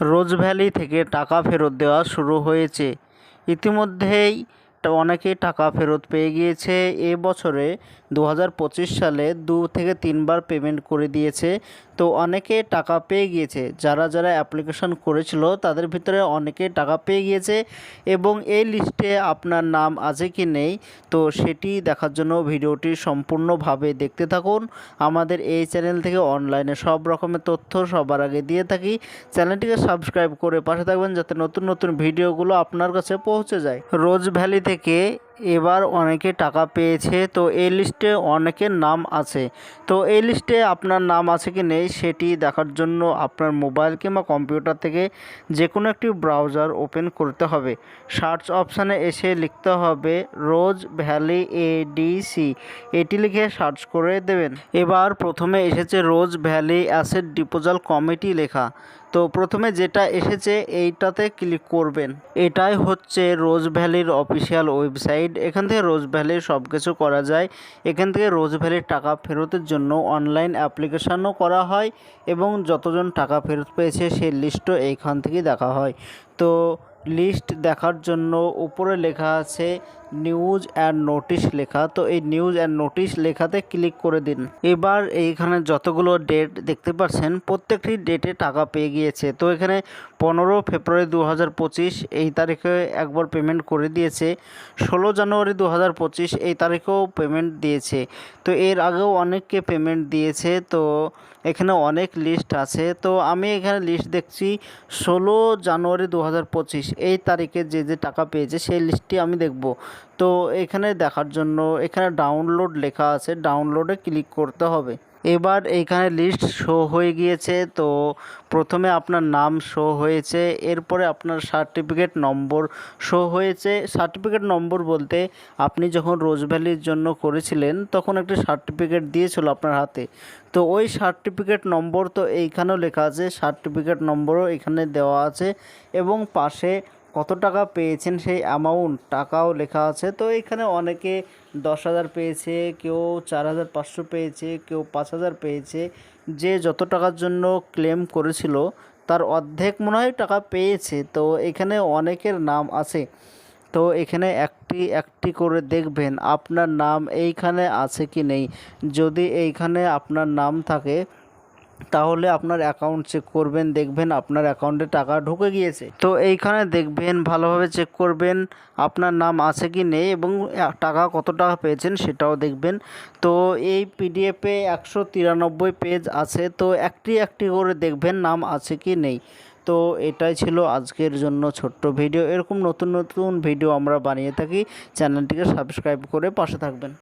রোজ valley থেকে টাকা ফেরত দেওয়া শুরু হয়েছে। ইতিমধ্যেই অনেকেই টাকা ফেরত পেয়ে গিয়েছে। এ বছরে দু হাজার পঁচিশ সালে দু থেকে তিনবার পেমেন্ট করে দিয়েছে। তো অনেকে টাকা পেয়ে গিয়েছে। যারা যারা অ্যাপ্লিকেশন করেছিল, তাদের ভিতরে অনেকে টাকা পেয়ে গিয়েছে এবং এই লিস্টে আপনার নাম আছে কি নেই, তো সেটি দেখার জন্য ভিডিওটি সম্পূর্ণভাবে দেখতে থাকুন। আমাদের এই চ্যানেল থেকে অনলাইনে সব রকমের তথ্য সবার আগে দিয়ে থাকি। চ্যানেলটিকে সাবস্ক্রাইব করে পাশে থাকবেন, যাতে নতুন নতুন ভিডিওগুলো আপনার কাছে পৌঁছে যায়। রোজ ভ্যালি থেকে के এবার অনেকে টাকা পেয়েছে, তো এই লিস্টে অনেকের নাম আছে। তো এই লিস্টে আপনার নাম আছে কি নেই সেটি দেখার জন্য আপনার মোবাইল কিংবা কম্পিউটার থেকে যে কোনো একটি ব্রাউজার ওপেন করতে হবে। সার্চ অপশানে এসে লিখতে হবে রোজ ভ্যালি এডিসি। এটি লিখে সার্চ করে দেবেন। এবার প্রথমে এসেছে Rose Valley asset disposal committee লেখা। তো প্রথমে যেটা এসেছে এইটাতে ক্লিক করবেন। এটাই হচ্ছে রোজ ভ্যালির অফিসিয়াল ওয়েবসাইট। এখান থেকে রোজ ভ্যালি সব কিছু করা যায়। এখান থেকে রোজ ভ্যালির টাকা ফেরতের জন্য অনলাইন অ্যাপ্লিকেশানও করা হয় এবং যতজন টাকা ফেরত পেয়েছে সেই লিস্টও এইখান থেকেই দেখা হয়। তো লিস্ট দেখার জন্য উপরে লেখা আছে নিউজ অ্যান্ড নোটিশ লেখা। তো এই নিউজ অ্যান্ড নোটিশ লেখাতে ক্লিক করে দিন। এবার এইখানে যতগুলো ডেট দেখতে পাচ্ছেন, প্রত্যেকটি ডেটে টাকা পেয়ে গিয়েছে। তো এখানে পনেরো ফেব্রুয়ারি দু পঁচিশ এই তারিখে একবার পেমেন্ট করে দিয়েছে। ষোলো জানুয়ারি দু পঁচিশ এই তারিখেও পেমেন্ট দিয়েছে। তো এর আগেও অনেককে পেমেন্ট দিয়েছে। তো এখানে অনেক লিস্ট আছে। তো আমি এখানে লিস্ট দেখছি ষোলো জানুয়ারি দু হাজার পঁচিশ, এই তারিখে যে যে টাকা পেয়েছে সেই লিস্টটি আমি দেখব। তো এখানে দেখার জন্য এখানে ডাউনলোড লেখা আছে ডাউনলোডে ক্লিক করতে হবে। এবার এইখানে লিস্ট শো হয়ে গিয়েছে, তো প্রথমে আপনার নাম শো হয়েছে, এরপরে আপনার সার্টিফিকেট নম্বর শো হয়েছে। সার্টিফিকেট নম্বর বলতে আপনি যখন রোজ ভ্যালির জন্য করেছিলেন, তখন একটি সার্টিফিকেট দিয়েছিল আপনার হাতে। তো ওই সার্টিফিকেট নম্বর তো এইখানেও লেখা আছে সার্টিফিকেট নম্বরও এখানে দেওয়া আছে এবং পাশে কত টাকা পেয়েছেন সেই অ্যামাউন্ট টাকাও লেখা আছে। তো এখানে অনেকে দশ হাজার পেয়েছে, কেউ চার হাজার পাঁচশো পেয়েছে, কেউ পাঁচ হাজার পেয়েছে। যে যত টাকার জন্য ক্লেম করেছিল, তার অর্ধেক মনে হয় টাকা পেয়েছে। তো এখানে অনেকের নাম আছে। তো এখানে একটি একটি করে দেখবেন আপনার নাম এইখানে আছে কি নেই। যদি এইখানে আপনার নাম থাকে তাহলে আপনার অ্যাকাউন্ট চেক করবেন, দেখবেন আপনার অ্যাকাউন্টে টাকা ঢুকে গিয়েছে। তো এইখানে দেখবেন, ভালোভাবে চেক করবেন, আপনার নাম আছে কি নেই এবং টাকা কত টাকা পেয়েছেন সেটাও দেখবেন। তো এই পিডিএফে একশো তিরানব্বই পেজ আছে, তো একটি একটি করে দেখবেন নাম আছে কি নেই। তো এটাই ছিল আজকের জন্য ছোট্ট ভিডিও এরকম নতুন নতুন ভিডিও আমরা বানিয়ে থাকি। চ্যানেলটিকে সাবস্ক্রাইব করে পাশে থাকবেন।